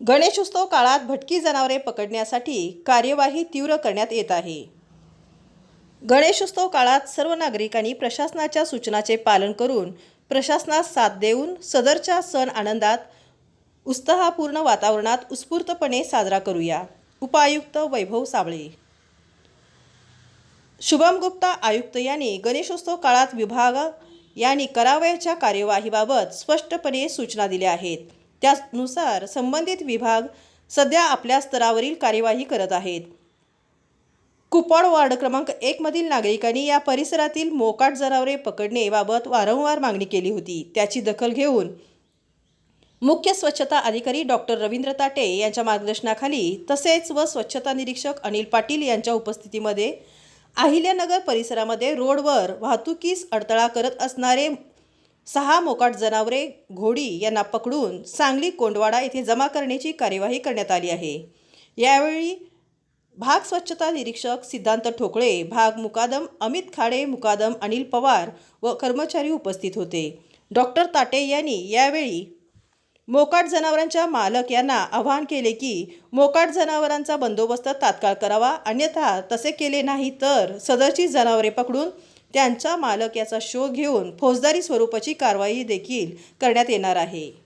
गणेशोत्सव काळात भटकी जनावरे पकडण्यासाठी कार्यवाही तीव्र करण्यात येत आहे. गणेशोत्सव काळात सर्व नागरिकांनी प्रशासनाच्या सूचनाचे पालन करून प्रशासनास साथ देऊन सदरच्या सण आनंदात उत्साहपूर्ण वातावरणात उत्स्फूर्तपणे साजरा करूया. उपायुक्त वैभव साबळे शुभम गुप्ता आयुक्त यांनी गणेशोत्सव काळात विभाग यांनी करावयाच्या कार्यवाहीबाबत स्पष्टपणे सूचना दिल्या आहेत. त्यानुसार संबंधित विभाग सध्या आपल्या स्तरावरील कार्यवाही करत आहेत. कुपवाड वार्ड क्रमांक एकमधील नागरिकांनी या परिसरातील मोकाट जनावरे पकडणेबाबत वारंवार मागणी केली होती. त्याची दखल घेऊन मुख्य स्वच्छता अधिकारी डॉक्टर रवींद्र ताटे यांच्या मार्गदर्शनाखाली तसेच व स्वच्छता निरीक्षक अनिल पाटील यांच्या उपस्थितीमध्ये अहिल्यानगर परिसरामध्ये रोडवर वाहतुकीस अडथळा करत असणारे सहा मोकाट जनावरे घोडी यांना पकडून सांगली कोंडवाडा येथे जमा करण्याची कार्यवाही करण्यात आली आहे. यावेळी भाग स्वच्छता निरीक्षक सिद्धांत ठोकळे भाग मुकादम अमित खाडे मुकादम अनिल पवार व कर्मचारी उपस्थित होते. डॉक्टर ताटे यांनी यावेळी मोकाट जनावरांच्या मालक यांना आवाहन केले की मोकाट जनावरांचा बंदोबस्त तात्काळ करावा अन्यथा तसे केले नाही तर सदरची जनावरे पकडून त्यांचा मालक याचा शोध घेऊन फौजदारी स्वरूपाची कारवाई देखील करण्यात येणार आहे.